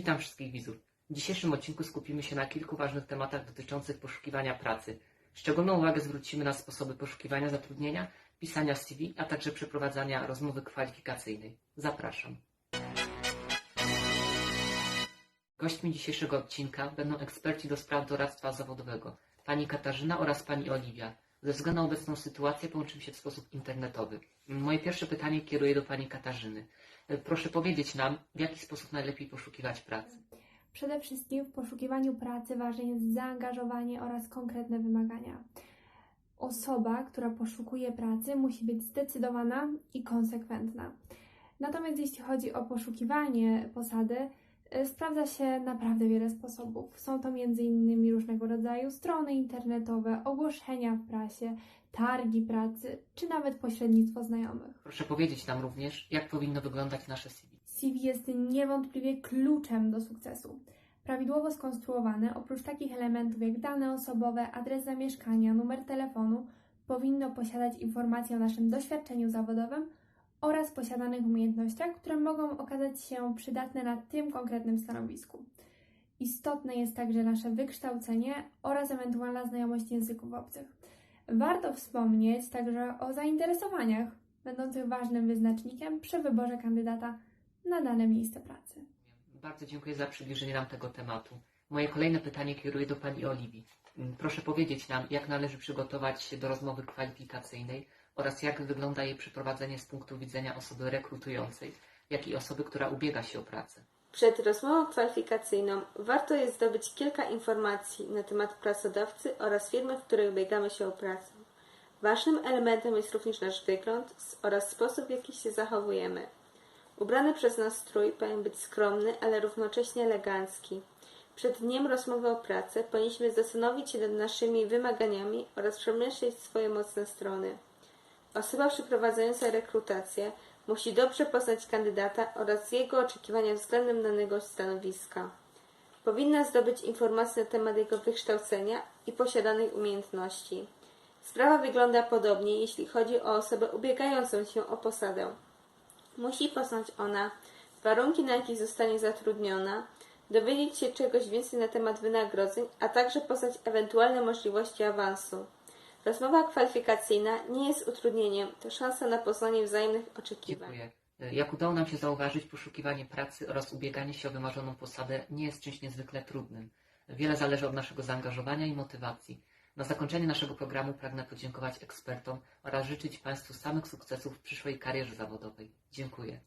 Witam wszystkich widzów. W dzisiejszym odcinku skupimy się na kilku ważnych tematach dotyczących poszukiwania pracy. Szczególną uwagę zwrócimy na sposoby poszukiwania zatrudnienia, pisania CV, a także przeprowadzania rozmowy kwalifikacyjnej. Zapraszam. Gośćmi dzisiejszego odcinka będą eksperci do spraw doradztwa zawodowego, pani Katarzyna oraz pani Oliwia. Ze względu na obecną sytuację połączymy się w sposób internetowy. Moje pierwsze pytanie kieruję do pani Katarzyny. Proszę powiedzieć nam, w jaki sposób najlepiej poszukiwać pracy. Przede wszystkim w poszukiwaniu pracy ważne jest zaangażowanie oraz konkretne wymagania. Osoba, która poszukuje pracy, musi być zdecydowana i konsekwentna. Natomiast jeśli chodzi o poszukiwanie posady, sprawdza się naprawdę wiele sposobów. Są to m.in. różnego rodzaju strony internetowe, ogłoszenia w prasie, targi pracy, czy nawet pośrednictwo znajomych. Proszę powiedzieć nam również, jak powinno wyglądać nasze CV. CV jest niewątpliwie kluczem do sukcesu. Prawidłowo skonstruowane, oprócz takich elementów jak dane osobowe, adres zamieszkania, numer telefonu, powinno posiadać informacje o naszym doświadczeniu zawodowym oraz posiadanych umiejętnościach, które mogą okazać się przydatne na tym konkretnym stanowisku. Istotne jest także nasze wykształcenie oraz ewentualna znajomość języków obcych. Warto wspomnieć także o zainteresowaniach, będących ważnym wyznacznikiem przy wyborze kandydata na dane miejsce pracy. Bardzo dziękuję za przybliżenie nam tego tematu. Moje kolejne pytanie kieruję do pani Oliwii. Mm, Proszę powiedzieć nam, jak należy przygotować się do rozmowy kwalifikacyjnej oraz jak wygląda jej przeprowadzenie z punktu widzenia osoby rekrutującej, jak i osoby, która ubiega się o pracę. Przed rozmową kwalifikacyjną warto jest zdobyć kilka informacji na temat pracodawcy oraz firmy, w której ubiegamy się o pracę. Ważnym elementem jest również nasz wygląd oraz sposób, w jaki się zachowujemy. Ubrany przez nas strój powinien być skromny, ale równocześnie elegancki. Przed dniem rozmowy o pracę powinniśmy zastanowić się nad naszymi wymaganiami oraz przemyśleć swoje mocne strony. Osoba przeprowadzająca rekrutację musi dobrze poznać kandydata oraz jego oczekiwania względem danego stanowiska. Powinna zdobyć informacje na temat jego wykształcenia i posiadanej umiejętności. Sprawa wygląda podobnie, jeśli chodzi o osobę ubiegającą się o posadę. Musi poznać ona warunki, na jakich zostanie zatrudniona, dowiedzieć się czegoś więcej na temat wynagrodzeń, a także poznać ewentualne możliwości awansu. Rozmowa kwalifikacyjna nie jest utrudnieniem, to szansa na poznanie wzajemnych oczekiwań. Dziękuję. Jak udało nam się zauważyć, poszukiwanie pracy oraz ubieganie się o wymarzoną posadę nie jest czymś niezwykle trudnym. Wiele zależy od naszego zaangażowania i motywacji. Na zakończenie naszego programu pragnę podziękować ekspertom oraz życzyć Państwu samych sukcesów w przyszłej karierze zawodowej. Dziękuję.